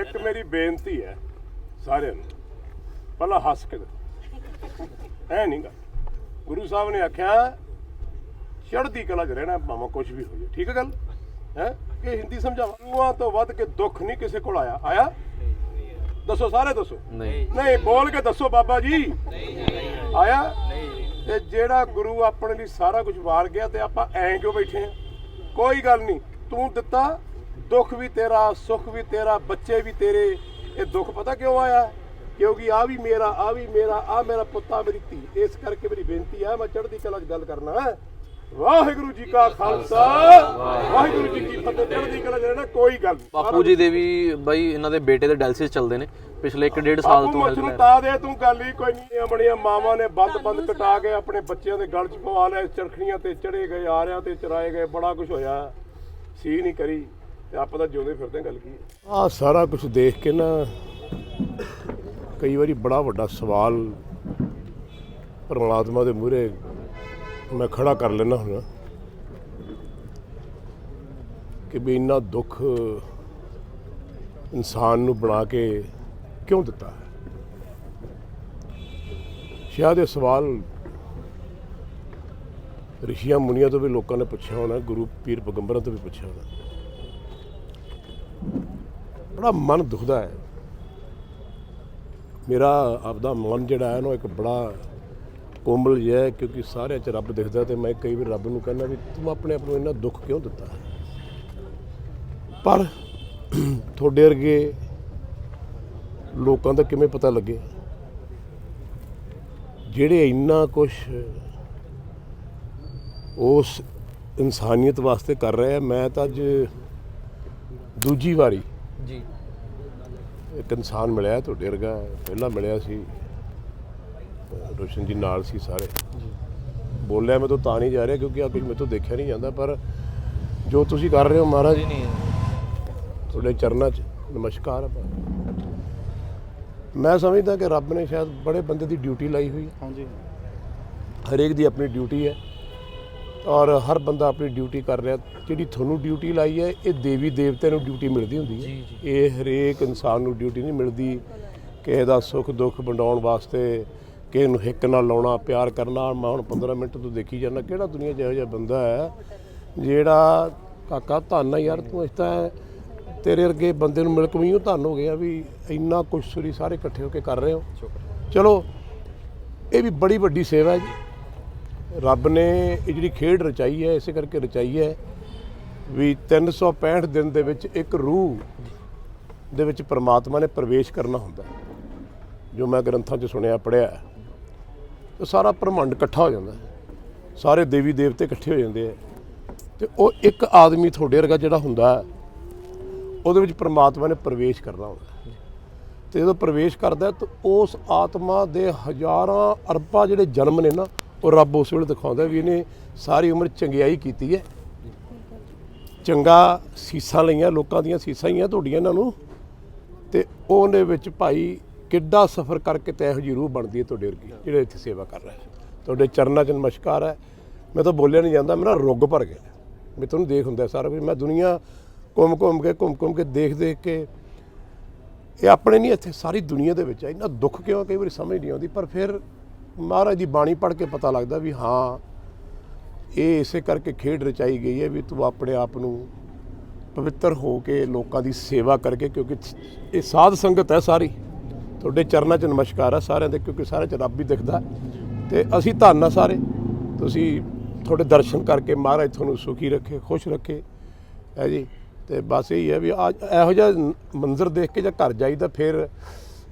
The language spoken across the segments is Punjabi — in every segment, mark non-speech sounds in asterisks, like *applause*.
ਇੱਕ ਮੇਰੀ ਬੇਨਤੀ ਹੈ ਸਾਰਿਆਂ ਨੂੰ ਪਹਿਲਾਂ ਹੱਸ ਕੇ ਦੇਖੋ। ਐ ਨਹੀਂਗਾ ਗੁਰੂ ਸਾਹਿਬ ਨੇ ਆਖਿਆ ਚੜ੍ਹਦੀ ਕਲਾ 'ਚ ਰਹਿਣਾ ਭਾਵੇਂ ਕੁਝ ਵੀ ਹੋ ਜਾਏ ਠੀਕ ਹੈ ਗੱਲ? ਹੈ? ਕਿ ਹਿੰਦੀ ਸਮਝਾਵਾਂ। ਗੁਰੂਆਂ ਤੋਂ ਵੱਧ ਕੇ ਦੁੱਖ ਨਹੀਂ ਕਿਸੇ ਕੋਲ ਆਇਆ। ਆਇਆ? ਦੱਸੋ ਸਾਰੇ ਦੱਸੋ? ਨਹੀਂ। ਨਹੀਂ ਬੋਲ ਕੇ ਦੱਸੋ ਬਾਬਾ ਜੀ। ਆਇਆ? ਤੇ ਜਿਹੜਾ ਗੁਰੂ ਆਪਣੇ ਲਈ ਸਾਰਾ ਕੁਝ ਵਾਰ ਗਿਆ ਤੇ ਆਪਾਂ ਐਂ ਕਿਉਂ ਬੈਠੇ ਆ? ਕੋਈ ਗੱਲ ਨਹੀਂ। ਤੂੰ ਦਿੱਤਾ ਦੁੱਖ ਵੀ ਤੇਰਾ ਸੁੱਖ ਵੀ ਤੇਰਾ ਬੱਚੇ ਵੀ ਤੇਰੇ। ਇਹ ਦੁੱਖ ਪਤਾ ਕਿਉਂ ਆਇਆ? ਕਿਉਂਕਿ ਆ ਵੀ ਮੇਰਾ ਆ ਵੀ ਮੇਰਾ ਆ ਮੇਰਾ ਪੁੱਤਾ ਮੇਰੀ ਧੀ। ਇਸ ਕਰਕੇ ਮੇਰੀ ਬੇਨਤੀ ਹੈ ਮੈਂ ਚੜ੍ਹਦੀ ਕਲਾ 'ਚ ਗੱਲ ਕਰਨਾ। ਵਾਹਿਗੁਰੂ ਜੀ ਕਾ ਖਾਲਸਾ। ਵਾਹਿਗੁਰੂ ਜੀ ਕੀ ਫਤਿਹ। ਚੜ੍ਹਦੀ ਕਲਾ 'ਚ ਰਹਿਣਾ ਕੋਈ ਗੱਲ ਬਾਪੂ ਜੀ ਦੇ ਵੀ ਬਾਈ ਇਹਨਾਂ ਦੇ ਬੇਟੇ ਦੇ ਡਾਇਲਸਿਸ ਚੱਲਦੇ ਨੇ। ਪਿਛਲੇ 1.5 ਸਾਲ ਤੋਂ ਹੈਲਪ ਨੂੰ ਲੈ ਤਾ ਦੇ ਤੂੰ ਗੱਲ ਹੀ ਕੋਈ ਨਹੀਂ। ਆਪਣੀਆਂ ਮਾਵਾਂ ਨੇ ਬੰਦ ਬੰਦ ਕਟਾ ਕੇ ਆਪਣੇ ਬੱਚਿਆਂ ਦੇ ਗਲ 'ਚ ਪਵਾ ਲਿਆ। ਚਰਖੜੀਆਂ ਤੇ ਚੜੇ ਗਏ ਆਰਿਆਂ ਤੇ ਚਰਾਏ ਗਏ। ਬੜਾ ਕੁਝ ਹੋਇਆ। ਸੀ ਨਹੀਂ ਕਰੀ। ਤੇ ਆਪਾਂ ਤਾਂ ਜਿਉਂਦੇ ਫਿਰਦੇ ਗੱਲ ਕੀ ਆ ਸਾਰਾ ਕੁਝ ਦੇਖ ਕੇ ਨਾ ਕਈ ਵਾਰੀ ਬੜਾ ਵੱਡਾ ਸਵਾਲ ਪਰਮਾਤਮਾ ਦੇ ਮੂਹਰੇ ਮੈਂ ਖੜਾ ਕਰ ਲੈਣਾ ਹੁਣ ਕਿ ਵੀ ਇੰਨਾ ਦੁੱਖ ਇਨਸਾਨ ਨੂੰ ਬਣਾ ਕੇ ਕਿਉਂ ਦਿੱਤਾ ਹੈ? ਸ਼ਾਇਦ ਇਹ ਸਵਾਲ ਰਿਸ਼ੀਆਂ ਮੁਨੀਆਂ ਤੋਂ ਵੀ ਲੋਕਾਂ ਨੇ ਪੁੱਛਿਆ ਹੋਣਾ, ਗੁਰੂ ਪੀਰ ਪੈਗੰਬਰਾਂ ਤੋਂ ਵੀ ਪੁੱਛਿਆ ਹੋਣਾ। ਬੜਾ ਮਨ ਦੁਖਦਾ ਹੈ। ਮੇਰਾ ਆਪਦਾ ਮਨ ਜਿਹੜਾ ਹੈ ਨਾ ਇੱਕ ਬੜਾ ਕੋਮਲ ਜਿਹਾ ਹੈ, ਕਿਉਂਕਿ ਸਾਰਿਆਂ 'ਚ ਰੱਬ ਦਿਖਦਾ ਤੇ ਮੈਂ ਕਈ ਵਾਰ ਰੱਬ ਨੂੰ ਕਹਿੰਦਾ ਵੀ ਤੂੰ ਆਪਣੇ ਆਪ ਨੂੰ ਇੰਨਾ ਦੁੱਖ ਕਿਉਂ ਦਿੱਤਾ? ਪਰ ਤੁਹਾਡੇ ਵਰਗੇ ਲੋਕਾਂ ਦਾ ਕਿਵੇਂ ਪਤਾ ਲੱਗੇ? ਜਿਹੜੇ ਇੰਨਾ ਕੁਝ ਉਸ ਇਨਸਾਨੀਅਤ ਵਾਸਤੇ ਕਰ ਰਹੇ ਆ, ਮੈਂ ਤਾਂ ਅੱਜ ਦੂਜੀ ਵਾਰੀ ਇੱਕ ਇਨਸਾਨ ਮਿਲਿਆ ਤੁਹਾਡੇ ਵਰਗਾ ਪਹਿਲਾਂ ਮਿਲਿਆ ਸੀ। ਰੋਸ਼ਨ ਜੀ ਨਾਲ ਸੀ ਸਾਰੇ। ਬੋਲਿਆ ਮੈਂ ਤਾਂ ਤਾਂ ਨਹੀਂ ਜਾ ਰਿਹਾ ਕਿਉਂਕਿ ਆ ਕੁਝ ਮੇਰੇ ਤੋਂ ਦੇਖਿਆ ਨਹੀਂ ਜਾਂਦਾ ਪਰ ਜੋ ਤੁਸੀਂ ਕਰ ਰਹੇ ਹੋ ਮਹਾਰਾਜ ਨਹੀਂ ਤੁਹਾਡੇ ਚਰਨਾਂ 'ਚ ਨਮਸਕਾਰ ਹੈ ਮੈਂ ਸਮਝਦਾ ਕਿ ਰੱਬ ਨੇ ਸ਼ਾਇਦ ਬੜੇ ਬੰਦੇ ਦੀ ਡਿਊਟੀ ਲਾਈ ਹੋਈ ਹੈ। ਹਾਂਜੀ। ਹਰੇਕ ਦੀ ਆਪਣੀ ਡਿਊਟੀ ਹੈ। ਔਰ ਹਰ ਬੰਦਾ ਆਪਣੀ ਡਿਊਟੀ ਕਰ ਰਿਹਾ। ਜਿਹੜੀ ਤੁਹਾਨੂੰ ਡਿਊਟੀ ਲਾਈ ਹੈ ਇਹ ਦੇਵੀ ਦੇਵਤਿਆਂ ਨੂੰ ਡਿਊਟੀ ਮਿਲਦੀ ਹੁੰਦੀ ਹੈ। ਇਹ ਹਰੇਕ ਇਨਸਾਨ ਨੂੰ ਡਿਊਟੀ ਨਹੀਂ ਮਿਲਦੀ। ਕਿਸੇ ਦਾ ਸੁੱਖ ਦੁੱਖ ਵੰਡਾਉਣ ਵਾਸਤੇ ਕਿਸੇ ਨੂੰ ਹਿੱਕ ਨਾਲ ਲਾਉਣਾ ਪਿਆਰ ਕਰਨਾ ਮੈਂ ਹੁਣ 15 ਮਿੰਟ ਤੋਂ ਦੇਖੀ ਜਾਂਦਾ ਕਿਹੜਾ ਦੁਨੀਆ ਇਹੋ ਜਿਹਾ ਬੰਦਾ ਹੈ ਜਿਹੜਾ ਕਾਕਾ ਧੰਨ ਆ ਯਾਰ ਤੂੰ ਇਸ ਤਾਂ ਤੇਰੇ ਵਰਗੇ ਬੰਦੇ ਨੂੰ ਮਿਲ ਕੇ ਵੀ ਧੰਨ ਹੋ ਗਿਆ ਵੀ ਇੰਨਾ ਕੁਛ ਸੁਰੀ ਸਾਰੇ ਇਕੱਠੇ ਹੋ ਕੇ ਕਰ ਰਹੇ ਹੋ। ਚਲੋ ਇਹ ਵੀ ਬੜੀ ਵੱਡੀ ਸੇਵਾ ਹੈ ਜੀ। ਰੱਬ ਨੇ ਇਹ ਜਿਹੜੀ ਖੇਡ ਰਚਾਈ ਹੈ, ਇਸੇ ਕਰਕੇ ਰਚਾਈ ਹੈ ਵੀ 365 ਦਿਨ ਦੇ ਵਿੱਚ ਇੱਕ ਰੂਹ ਦੇ ਵਿੱਚ ਪ੍ਰਮਾਤਮਾ ਨੇ ਪ੍ਰਵੇਸ਼ ਕਰਨਾ ਹੁੰਦਾ ਜੋ ਮੈਂ ਗ੍ਰੰਥਾਂ 'ਚ ਸੁਣਿਆ ਪੜਿਆ ਤੇ ਸਾਰਾ ਪ੍ਰਮੰਡ ਇਕੱਠਾ ਹੋ ਜਾਂਦਾ ਸਾਰੇ ਦੇਵੀ ਦੇਵਤੇ ਇਕੱਠੇ ਹੋ ਜਾਂਦੇ ਆ ਤੇ ਉਹ ਇੱਕ ਆਦਮੀ ਤੁਹਾਡੇ ਵਰਗਾ ਜਿਹੜਾ ਹੁੰਦਾ ਉਹਦੇ ਵਿੱਚ ਪ੍ਰਮਾਤਮਾ ਨੇ ਪ੍ਰਵੇਸ਼ ਕਰਨਾ ਹੁੰਦਾ ਹੈ। ਤੇ ਜਦੋਂ ਪ੍ਰਵੇਸ਼ ਕਰਦਾ ਤਾਂ ਉਸ ਆਤਮਾ ਦੇ ਹਜ਼ਾਰਾਂ ਅਰਬਾਂ ਜਿਹੜੇ ਜਨਮ ਨੇ ਨਾ ਉਹ ਰੱਬ ਉਸ ਵੇਲੇ ਦਿਖਾਉਂਦਾ ਵੀ ਇਹਨੇ ਸਾਰੀ ਉਮਰ ਚੰਗਿਆਈ ਕੀਤੀ ਹੈ। ਚੰਗਾ ਸੀਸਾਂ ਲਈਆਂ, ਲੋਕਾਂ ਦੀਆਂ ਸੀਸਾਂ ਹੀ ਆ ਤੁਹਾਡੀਆਂ ਇਹਨਾਂ ਨੂੰ। ਤੇ ਉਹਦੇ ਵਿੱਚ ਭਾਈ ਕਿੱਡਾ ਸਫ਼ਰ ਕਰਕੇ ਤੇ ਇਹੋ ਜਿਹੀ ਰੂਹ ਬਣਦੀ ਹੈ ਤੁਹਾਡੇ ਵਰਗੀ, ਜਿਹੜੇ ਇੱਥੇ ਸੇਵਾ ਕਰ ਰਹੇ ਤੁਹਾਡੇ ਚਰਨਾਂ 'ਚ ਨਮਸਕਾਰ ਹੈ। ਮੈਂ ਤਾਂ ਬੋਲਿਆ ਨਹੀਂ ਜਾਂਦਾ, ਮੇਰਾ ਰੁੱਗ ਭਰ ਗਿਆ। ਮੈਂ ਤੁਹਾਨੂੰ ਦੇਖ ਹੁੰਦਾ ਸਾਰਾ ਕੁਝ, ਮੈਂ ਦੁਨੀਆ ਘੁੰਮ ਘੁੰਮ ਕੇ, ਘੁੰਮ ਘੁੰਮ ਕੇ ਦੇਖ ਦੇਖ ਕੇ, ਇਹ ਆਪਣੇ ਨਹੀਂ ਇੱਥੇ, ਸਾਰੀ ਦੁਨੀਆ ਦੇ ਵਿੱਚ ਹੈ ਇੰਨਾ ਦੁੱਖ ਕਿਉਂ ਕਈ ਵਾਰੀ ਸਮਝ ਨਹੀਂ ਆਉਂਦੀ, ਪਰ ਫਿਰ ਮਹਾਰਾਜ ਦੀ ਬਾਣੀ ਪੜ੍ਹ ਕੇ ਪਤਾ ਲੱਗਦਾ ਵੀ ਹਾਂ, ਇਹ ਇਸੇ ਕਰਕੇ ਖੇਡ ਰਚਾਈ ਗਈ ਹੈ ਵੀ ਤੂੰ ਆਪਣੇ ਆਪ ਨੂੰ ਪਵਿੱਤਰ ਹੋ ਕੇ ਲੋਕਾਂ ਦੀ ਸੇਵਾ ਕਰਕੇ ਕਿਉਂਕਿ ਇਹ ਸਾਧ ਸੰਗਤ ਹੈ ਸਾਰੀ। ਤੁਹਾਡੇ ਚਰਨਾਂ 'ਚ ਨਮਸਕਾਰ ਹੈ ਸਾਰਿਆਂ ਦੇ ਕਿਉਂਕਿ ਸਾਰਿਆਂ 'ਚ ਰੱਬ ਹੀ ਦਿਖਦਾ। ਤੇ ਅਸੀਂ ਧੰਨ ਆ ਸਾਰੇ। ਤੁਸੀਂ ਤੁਹਾਡੇ ਦਰਸ਼ਨ ਕਰਕੇ ਮਹਾਰਾਜ ਤੁਹਾਨੂੰ ਸੁਖੀ ਰੱਖੇ, ਖੁਸ਼ ਰੱਖੇ। ਹੈ ਜੀ? ਤੇ ਬਸ ਇਹੀ ਹੈ ਵੀ ਆ, ਇਹੋ ਜਿਹਾ ਮੰਜ਼ਰ ਦੇਖ ਕੇ ਜਾਂ ਘਰ ਜਾਈਦਾ, ਫਿਰ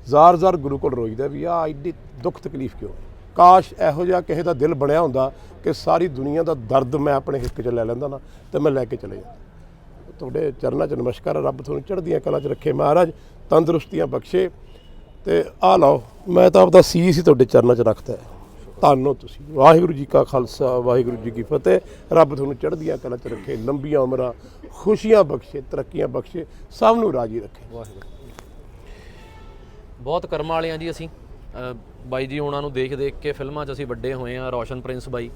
ਜ਼ਾਰ-ਜ਼ਾਰ ਗੁਰੂ ਕੋਲ ਰੋਈਦਾ ਵੀ ਆ ਐਡੀ ਦੁੱਖ ਤਕਲੀਫ ਕਿਉਂ ਕਾਸ਼ ਇਹੋ ਜਿਹਾ ਕਿਸੇ ਦਾ ਦਿਲ ਬਣਿਆ ਹੁੰਦਾ ਕਿ ਸਾਰੀ ਦੁਨੀਆ ਦਾ ਦਰਦ ਮੈਂ ਆਪਣੇ ਹਿੱਕ 'ਚ ਲੈ ਲੈਂਦਾ ਨਾ ਤੇ ਮੈਂ ਲੈ ਕੇ ਚਲੇ ਜਾਂਦਾ। ਤੁਹਾਡੇ ਚਰਨਾਂ 'ਚ ਨਮਸਕਾਰ, ਰੱਬ ਤੁਹਾਨੂੰ ਚੜ੍ਹਦੀਆਂ ਕਲਾਂ 'ਚ ਰੱਖੇ ਮਹਾਰਾਜ, ਤੰਦਰੁਸਤੀਆਂ ਬਖਸ਼ੇ ਤੇ ਆ ਲਓ, ਮੈਂ ਤਾਂ ਆਪਦਾ ਸੀਸ ਹੀ ਤੁਹਾਡੇ ਚਰਨਾਂ 'ਚ ਰੱਖਦਾ ਹੈ। ਧੰਨ ਤੁਸੀਂ। ਵਾਹਿਗੁਰੂ ਜੀ ਕਾ ਖਾਲਸਾ, ਵਾਹਿਗੁਰੂ ਜੀ ਕੀ ਫਤਿਹ। ਰੱਬ ਤੁਹਾਨੂੰ ਚੜ੍ਹਦੀਆਂ ਕਲਾਂ 'ਚ ਰੱਖੇ, ਲੰਬੀਆਂ ਉਮਰਾਂ, ਖੁਸ਼ੀਆਂ ਬਖਸ਼ੇ, ਤਰੱਕੀਆਂ ਬਖਸ਼ੇ, ਸਭ ਨੂੰ ਰਾਜੀ ਰੱਖੇ। ਵਾਹਿਗੁਰੂ। ਬਹੁਤ ਕਰਮਾਂ ਵਾਲੇ ਆ ਜੀ ਅਸੀਂ। ਬਾਈ ਜੀ, ਉਹਨਾਂ ਨੂੰ ਦੇਖ ਦੇਖ ਕੇ ਫਿਲਮਾਂ 'ਚ ਅਸੀਂ ਵੱਡੇ ਹੋਏ ਆ ਰੋਸ਼ਨ ਪ੍ਰਿੰਸ ਬਾਈ।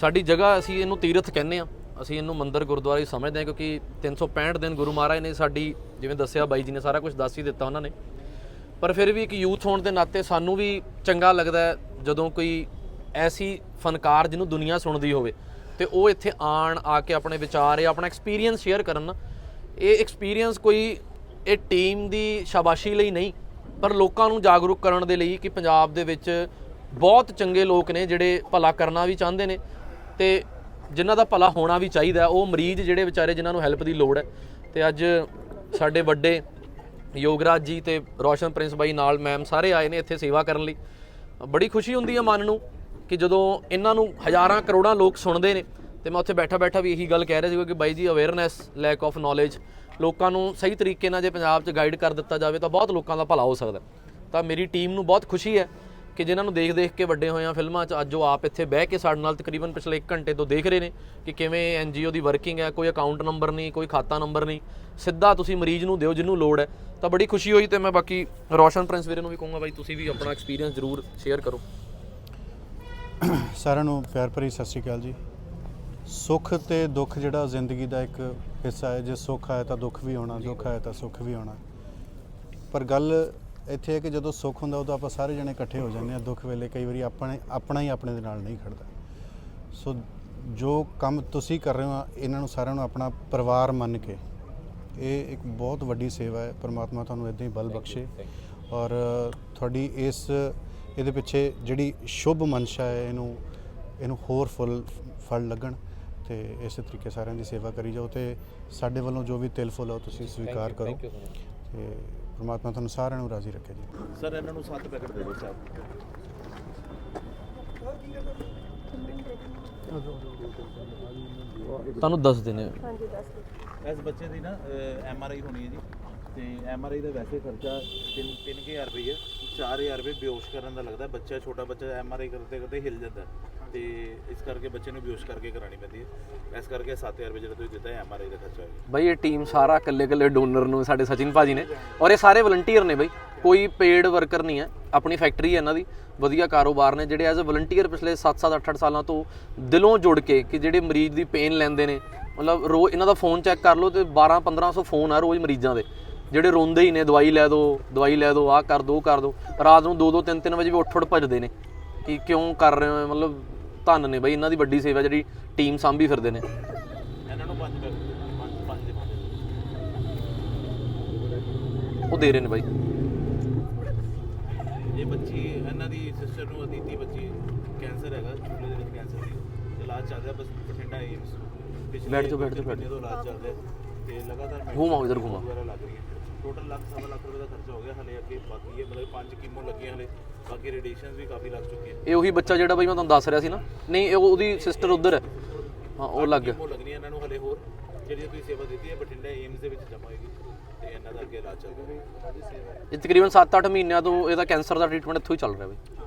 ਸਾਡੀ ਜਗ੍ਹਾ ਅਸੀਂ ਇਹਨੂੰ ਤੀਰਥ ਕਹਿੰਦੇ ਆ ਅਸੀਂ ਇਹਨੂੰ ਮੰਦਿਰ ਗੁਰਦੁਆਰਾ ਹੀ ਸਮਝਦੇ ਹਾਂ ਕਿਉਂਕਿ 365 ਦਿਨ ਗੁਰੂ ਮਹਾਰਾਜ ਨੇ ਸਾਡੀ, ਜਿਵੇਂ ਦੱਸਿਆ ਬਾਈ ਜੀ ਨੇ, ਸਾਰਾ ਕੁਝ ਦੱਸ ਹੀ ਦਿੱਤਾ ਉਹਨਾਂ ਨੇ। ਪਰ ਫਿਰ ਵੀ ਇੱਕ ਯੂਥ ਹੋਣ ਦੇ ਨਾਤੇ ਸਾਨੂੰ ਵੀ ਚੰਗਾ ਲੱਗਦਾ ਜਦੋਂ ਕੋਈ ਐਸੀ ਫਨਕਾਰ ਜਿਹਨੂੰ ਦੁਨੀਆ ਸੁਣਦੀ ਹੋਵੇ। ਤੇ ਉਹ ਇੱਥੇ ਆਣ, ਆ ਕੇ ਆਪਣੇ ਵਿਚਾਰ ਜਾਂ ਆਪਣਾ ਐਕਸਪੀਰੀਅੰਸ ਸ਼ੇਅਰ ਕਰਨ ਇਹ ਐਕਸਪੀਰੀਅੰਸ ਕੋਈ, ਇਹ ਟੀਮ ਦੀ ਸ਼ਾਬਾਸ਼ੀ ਲਈ ਨਹੀਂ। ਪਰ ਲੋਕਾਂ ਨੂੰ ਜਾਗਰੂਕ ਕਰਨ ਦੇ ਲਈ ਕਿ ਪੰਜਾਬ ਦੇ ਵਿੱਚ ਬਹੁਤ ਚੰਗੇ ਲੋਕ ਨੇ ਜਿਹੜੇ ਭਲਾ ਕਰਨਾ ਵੀ ਚਾਹੁੰਦੇ ਨੇ ਤੇ ਜਿਨ੍ਹਾਂ ਦਾ ਭਲਾ ਹੋਣਾ ਵੀ ਚਾਹੀਦਾ ਉਹ ਮਰੀਜ਼ ਜਿਹੜੇ ਵਿਚਾਰੇ ਜਿਨ੍ਹਾਂ ਨੂੰ ਹੈਲਪ ਦੀ ਲੋੜ ਹੈ। ਤੇ ਅੱਜ ਸਾਡੇ ਵੱਡੇ ਯੋਗਰਾਜ ਜੀ ਤੇ ਰੋਸ਼ਨ ਪ੍ਰਿੰਸ ਬਾਈ ਨਾਲ ਮੈਮ ਸਾਰੇ ਆਏ ਨੇ ਇੱਥੇ ਸੇਵਾ ਕਰਨ ਲਈ। ਬੜੀ ਖੁਸ਼ੀ ਹੁੰਦੀ ਹੈ ਮਨ ਨੂੰ ਕਿ ਜਦੋਂ ਇਹਨਾਂ ਨੂੰ ਹਜ਼ਾਰਾਂ ਕਰੋੜਾਂ ਲੋਕ ਸੁਣਦੇ ਨੇ, ਤੇ ਮੈਂ ਉੱਥੇ ਬੈਠਾ ਬੈਠਾ ਵੀ ਇਹੀ ਗੱਲ ਕਹਿ ਰਿਹਾ ਸੀ ਕਿ ਬਾਈ ਜੀ ਅਵੇਅਰਨੈਸ ਲੈਕ ਆਫ ਨੌਲੇਜ ਲੋਕਾਂ ਨੂੰ ਸਹੀ ਤਰੀਕੇ ਨਾਲ ਜੇ ਪੰਜਾਬ 'ਚ ਗਾਈਡ ਕਰ ਦਿੱਤਾ ਜਾਵੇ ਤਾਂ ਬਹੁਤ ਲੋਕਾਂ ਦਾ ਭਲਾ ਹੋ ਸਕਦਾ ਤਾਂ ਮੇਰੀ ਟੀਮ ਨੂੰ ਬਹੁਤ ਖੁਸ਼ੀ ਹੈ ਕਿ ਜਿਨ੍ਹਾਂ ਨੂੰ ਦੇਖ ਦੇਖ ਕੇ ਵੱਡੇ ਹੋਏ ਆ ਫਿਲਮਾਂ 'ਚ, ਅੱਜ ਉਹ ਆਪ ਇੱਥੇ ਬਹਿ ਕੇ ਸਾਡੇ ਨਾਲ ਤਕਰੀਬਨ ਪਿਛਲੇ 1 ਘੰਟੇ ਤੋਂ ਦੇਖ ਰਹੇ ਨੇ ਕਿ ਕਿਵੇਂ ਐਨਜੀਓ ਦੀ ਵਰਕਿੰਗ ਹੈ, ਕੋਈ ਅਕਾਊਂਟ ਨੰਬਰ ਨਹੀਂ, ਕੋਈ ਖਾਤਾ ਨੰਬਰ ਨਹੀਂ, ਸਿੱਧਾ ਤੁਸੀਂ ਮਰੀਜ਼ ਨੂੰ ਦਿਓ ਜਿਹਨੂੰ ਲੋੜ ਹੈ। ਤਾਂ ਬੜੀ ਖੁਸ਼ੀ ਹੋਈ ਤੇ ਮੈਂ ਬਾਕੀ ਰੋਸ਼ਨ ਪ੍ਰਿੰਸ ਵੀਰੇ ਨੂੰ ਵੀ ਕਹੂੰਗਾ, ਬਾਈ ਤੁਸੀਂ ਵੀ ਆਪਣਾ ਐਕਸਪੀਰੀਅੰਸ ਜ਼ਰੂਰ ਸ਼ੇਅਰ ਕਰੋ। ਸਾਰਿਆਂ ਨੂੰ ਪਿਆਰ ਭਰੀ ਸਤਿ ਸ਼੍ਰੀ ਅਕਾਲ ਜੀ। ਸੁੱਖ ਤੇ ਦੁੱਖ ਜਿਹੜਾ ਜ਼ਿੰਦਗੀ ਦਾ ਇੱਕ ਹਿੱਸਾ ਹੈ ਜੇ ਸੁੱਖ ਆਇਆ ਤਾਂ ਦੁੱਖ ਵੀ ਆਉਣਾ ਦੁੱਖ ਆਇਆ ਤਾਂ ਸੁੱਖ ਵੀ ਆਉਣਾ ਪਰ ਗੱਲ ਇੱਥੇ ਹੈ ਕਿ ਜਦੋਂ ਸੁੱਖ ਹੁੰਦਾ ਉਦੋਂ ਆਪਾਂ ਸਾਰੇ ਜਣੇ ਇਕੱਠੇ ਹੋ ਜਾਂਦੇ ਆ ਦੁੱਖ ਵੇਲੇ ਕਈ ਵਾਰੀ ਆਪਣੇ ਆਪਣਾ ਹੀ ਆਪਣੇ ਦੇ ਨਾਲ ਨਹੀਂ ਖੜਦਾ। ਸੋ ਜੋ ਕੰਮ ਤੁਸੀਂ ਕਰ ਰਹੇ ਹੋ ਇਹਨਾਂ ਨੂੰ ਸਾਰਿਆਂ ਨੂੰ ਆਪਣਾ ਪਰਿਵਾਰ ਮੰਨ ਕੇ ਇਹ ਇੱਕ ਬਹੁਤ ਵੱਡੀ ਸੇਵਾ ਹੈ। ਪਰਮਾਤਮਾ ਤੁਹਾਨੂੰ ਇਦਾਂ ਹੀ ਬਲ ਬਖਸ਼ੇ। ਔਰ ਤੁਹਾਡੀ ਇਸ ਇਹਦੇ ਪਿੱਛੇ ਜਿਹੜੀ ਸ਼ੁਭ ਮਨਸ਼ਾ ਹੈ ਇਹਨੂੰ ਇਹਨੂੰ ਹੋਰ ਫੁੱਲ ਫਲ ਲੱਗਣ। ਤੇ ਇਸੇ ਤਰੀਕੇ ਸਾਰਿਆਂ ਦੀ ਸੇਵਾ ਕਰੀ ਜਾਓ ਤੇ ਸਾਡੇ ਵੱਲੋਂ ਜੋ ਵੀ ਤਿਲ ਫੁੱਲ ਆ ਉਹ ਤੁਸੀਂ ਸਵੀਕਾਰ ਕਰੋ। ਤੇ ਪਰਮਾਤਮਾ ਤੁਹਾਨੂੰ ਸਾਰਿਆਂ ਨੂੰ ਰਾਜ਼ੀ ਰੱਖੇ ਜੀ। ਸਰ ਇਹਨਾਂ ਨੂੰ 7 ਪੈਕਟ ਦੇ ਦਿਓ ਸਾਹਿਬ ਤੁਹਾਨੂੰ ਦੱਸ ਦਿਨੇ ਇਸ ਬੱਚੇ ਦੀ ਨਾ ਐਮ ਆਰ ਆਈ ਹੋਣੀ ਹੈ ਜੀ। ਤੇ ਐਮ ਆਰ ਆਈ ਦਾ ਵੈਸੇ ਖਰਚਾ 3 3000 ਰੁਪਏ ਹੈ 4000 ਰੁਪਏ ਬੇਹੋਸ਼ ਕਰਨ ਦਾ ਲੱਗਦਾ। ਬੱਚਾ, ਛੋਟਾ ਬੱਚਾ ਐਮ ਆਰ ਆਈ ਕਰਦੇ ਕਰਦੇ ਹਿਲ ਜਾਂਦਾ। ਤੇ ਇਸ ਕਰਕੇ ਬੱਚੇ ਨੂੰ ਬੇਹੋਸ਼ ਕਰਕੇ ਕਰਾਣੀ ਪੈਂਦੀ ਹੈ। ਇਸ ਕਰਕੇ 7000 ਰੁਪਏ ਜਿਹੜਾ ਤੁਸੀਂ ਦਿੱਤਾ ਐਮ ਆਰ ਆਈ ਦਾ ਖਰਚਾ। ਹੋਏਗਾ ਬਈ, ਇਹ ਟੀਮ ਸਾਰਾ ਇਕੱਲੇ ਇਕੱਲੇ ਡੋਨਰ ਨੂੰ, ਸਾਡੇ ਸਚਿਨ ਭਾਜੀ ਨੇ। ਔਰ ਇਹ ਸਾਰੇ ਵਲੰਟੀਅਰ ਨੇ ਬਈ। ਕੋਈ ਪੇਡ ਵਰਕਰ ਨਹੀਂ ਹੈ। ਆਪਣੀ ਫੈਕਟਰੀ ਹੈ ਇਹਨਾਂ ਦੀ। ਵਧੀਆ ਕਾਰੋਬਾਰ ਨੇ ਜਿਹੜੇ ਐਜ਼ ਅ ਵਲੰਟੀਅਰ ਪਿਛਲੇ 7-7 8-8 ਸਾਲਾਂ ਤੋਂ ਦਿਲੋਂ ਜੁੜ ਕੇ ਕਿ ਜਿਹੜੇ ਮਰੀਜ਼ ਦੀ ਪੇਨ ਲੈਂਦੇ ਨੇ। ਮਤਲਬ ਰੋ, ਇਹਨਾਂ ਦਾ ਫੋਨ ਚੈੱਕ ਕਰ ਲਓ ਤੇ 12-1500 ਫੋਨ ਆ ਰੋਜ਼ ਮਰੀਜ਼ਾਂ ਦੇ। ਜਿਹੜੇ ਰੋਂਦੇ ਹੀ ਨੇ ਦਵਾਈ ਲੈ ਦਿਓ ਦਵਾਈ ਲੈ ਦਿਓ ਆਹ ਕਰ ਦਿਓ ਉਹ ਕਰ ਦਿਓ ਰਾਤ ਨੂੰ 2-2 3-3 ਵਜੇ ਵੀ ਉੱਠ ਉੱਠ ਭੱਜਦੇ ਨੇ ਕਿ ਕਿਉਂ ਕਰ ਰਹੇ ਹੋ? ਮਤਲਬ ਧੰਨ ਨੇ ਬਈ ਇਹਨਾਂ ਦੀ ਵੱਡੀ ਸੇਵਾ ਜਿਹੜੀ ਟੀਮ ਸਾਂਭੀ ਫਿਰਦੇ ਨੇ। ਇਹਨਾਂ ਨੂੰ 5 ਪੈਕਟ ਪੰਜ ਪੰਜ ਦੇ ਪੰਜ ਉਹ ਦੇ ਰਹੇ ਨੇ ਬਾਈ। ਇਹ ਬੱਚੀ ਇਹਨਾਂ ਦੀ ਸਿਸਟਰ ਨੂੰ ਅਦੀਤੀ ਬੱਚੀ ਕੈਂਸਰ ਹੈਗਾ ਛੋਟੇ ਦੇ ਵਿੱਚ ਕੈਂਸਰ ਦੀ। ਇਲਾਜ ਚੱਲ ਰਿਹਾ ਬਸ ਬਠਿੰਡਾ ਏਮਸ ਬੈਠ ਜਾਓ, ਬੈਠ ਜਾਓ, ਬੈਠ ਤੋਂ ਇਲਾਜ ਚੱਲ ਰਿਹਾ। ਤੇ ਲਗਾਤਾਰ ਘੁਮਾਓ ਇੱਧਰ ਘੁਮਾਓ। ਵਗੈਰਾ ਲੱਗ ਰਹੀ ਹੈ ਟੋਟਲ ਲੱਖ ਸਵਾ ਲੱਖ ਰੁਪਏ ਦਾ ਖਰਚਾ ਹੋ ਗਿਆ ਹਲੇ ਅੱਗੇ ਬਾਕੀ ਹੈ ਮਤਲਬ ਪੰਜ ਕੀਮੋ ਲੱਗੀਆਂ ਹਲੇ ਬਾਕੀ ਰੇਡੀਏਸ਼ਨਸ ਵੀ ਕਾਫੀ ਲੱਗ ਚੁੱਕੀਆਂ। ਇਹ ਉਹੀ ਬੱਚਾ ਜਿਹੜਾ ਬਈ ਮੈਂ ਤੁਹਾਨੂੰ ਦੱਸ ਰਿਹਾ ਸੀ ਨਾ ਨਹੀਂ ਇਹ ਉਹਦੀ ਸਿਸਟਰ ਉਧਰ। ਹੈ ਹਾਂ ਉਹ ਲੱਗ। ਗਿਆ ਕੀਮੋ ਲੱਗਣੀਆਂ ਇਹਨਾਂ ਨੂੰ ਹਲੇ ਹੋਰ ਜਿਹੜੀ ਤੁਸੀਂ ਸੇਵਾ ਦਿੱਤੀ ਹੈ ਬਠਿੰਡਾ ਏਮਸ ਦੇ ਵਿੱਚ ਜਮਾ ਹੋਏਗੀ ਤੇ ਇਹਨਾਂ ਦਾ ਅੱਗੇ ਇਲਾਜ ਚੱਲ ਰਿਹਾ। ਇਹ ਤਕਰੀਬਨ 7-8 ਮਹੀਨਿਆਂ ਤੋਂ ਇਹਦਾ ਕੈਂਸਰ ਦਾ ਟ੍ਰੀਟਮੈਂਟ ਇੱਥੋਂ ਹੀ ਚੱਲ ਰਿਹਾ ਬਈ।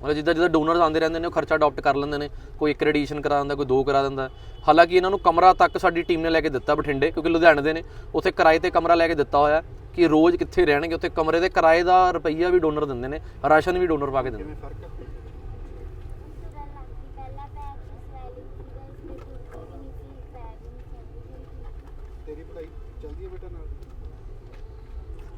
ਮਤਲਬ ਜਿੱਦਾਂ ਜਿੱਦਾਂ ਡੋਨਰਸ ਆਉਂਦੇ ਰਹਿੰਦੇ ਨੇ ਉਹ ਖਰਚਾ ਅਡਾਪਟ ਕਰ ਲੈਂਦੇ ਨੇ ਕੋਈ ਇੱਕ ਰੇਡੀਏਸ਼ਨ ਕਰਾ ਦਿੰਦਾ ਕੋਈ ਦੋ ਕਰਾ ਦਿੰਦਾ। ਹਾਲਾਂਕਿ ਇਹਨਾਂ ਨੂੰ ਕਮਰਾ ਤੱਕ ਸਾਡੀ ਟੀਮ ਨੇ ਲੈ ਕੇ ਦਿੱਤਾ ਬਠਿੰਡੇ ਕਿਉਂਕਿ ਲੁਧਿਆਣੇ ਦੇ ਨੇ ਉੱਥੇ ਕਿਰਾਏ ਤੇ ਕਮਰਾ ਲੈ ਕੇ ਦਿੱਤਾ ਹੋਇਆ ਕਿ ਰੋਜ਼ ਕਿੱਥੇ ਰਹਿਣਗੇ ਉੱਥੇ ਕਮਰੇ ਦੇ ਕਿਰਾਏ ਦਾ ਰੁਪਈਆ ਵੀ ਡੋਨਰ ਦਿੰਦੇ ਨੇ ਰਾਸ਼ਨ ਵੀ ਡੋਨਰ ਪਾ ਕੇ ਦਿੰਦੇ ਨੇ। ਤੇਰੀ ਪੜ੍ਹਾਈ ਚੱਲਦੀ ਹੈ ਬੇਟਾ ਨਾਲ?